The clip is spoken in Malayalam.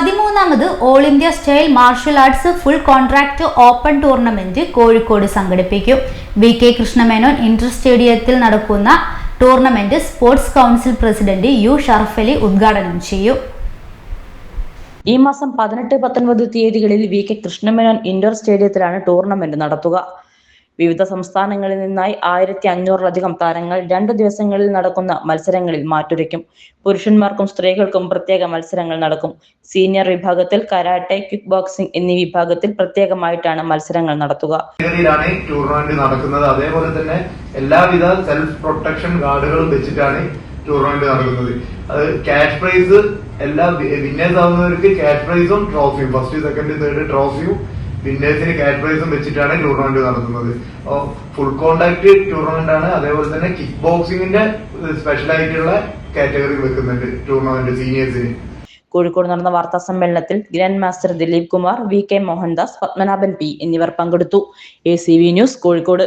പതിമൂന്നാമത് all India style martial arts full contract open tournament Kozhikode സംഘടിപ്പിക്കും. വി കെ കൃഷ്ണമേനോൻ ഇന്റർ സ്റ്റേഡിയത്തിൽ നടക്കുന്ന tournament sports council president U Sharafali ഉദ്ഘാടനം ചെയ്യും. ഈ മാസം പതിനെട്ട് പത്തൊൻപത് തീയതികളിൽ വി കെ കൃഷ്ണമേനോൻ ഇൻഡോർ സ്റ്റേഡിയത്തിലാണ് ടൂർണമെന്റ് നടത്തുക. വിവിധ സംസ്ഥാനങ്ങളിൽ നിന്നായി ആയിരത്തി അഞ്ഞൂറിലധികം താരങ്ങൾ രണ്ട് ദിവസങ്ങളിൽ നടക്കുന്ന മത്സരങ്ങളിൽ മാറ്റുരയ്ക്കും. പുരുഷന്മാർക്കും സ്ത്രീകൾക്കും പ്രത്യേക മത്സരങ്ങൾ നടക്കും. സീനിയർ വിഭാഗത്തിൽ കരാട്ടെ കിക്ക് ബോക്സിംഗ് എന്നീ വിഭാഗത്തിൽ പ്രത്യേകമായിട്ടാണ് മത്സരങ്ങൾ നടത്തുക. ടൂർണമെന്റ് നടക്കുന്നത്. അതേപോലെ തന്നെ എല്ലാവിധ സെൽഫ് പ്രൊട്ടക്ഷൻ ഗാർഡുകളും വെച്ചിട്ടാണ് ടൂർണമെന്റ് നടക്കുന്നത്. അത് ക്യാഷ് പ്രൈസ് എല്ലാ വിന്നേഴ്സ് ആവുന്നവർക്ക് ക്യാഷ് പ്രൈസും ട്രോഫിയും ഫസ്റ്റ് സെക്കൻഡ് തേർഡ് ട്രോഫിയും വിന്നേഴ്സിന് ക്യാഷ് വെച്ചിട്ടാണ് ടൂർണമെന്റ് നടത്തുന്നത്. ഫുൾ കോണ്ടാക്ട് ടൂർണമെന്റ് ആണ്. അതേപോലെ തന്നെ കിക്ക് ബോക്സിംഗിന്റെ സ്പെഷ്യൽ ആയിട്ടുള്ള കാറ്റഗറി വെക്കുന്നുണ്ട് ടൂർണമെന്റ് സീനിയേഴ്സിന് കോഴിക്കോട് നടന്ന വാർത്താ സമ്മേളനത്തിൽ grand master Dileep Kumar V K Mohandas Padmanabhan P എന്നിവർ പങ്കെടുത്തു. A C V news Kozhikode.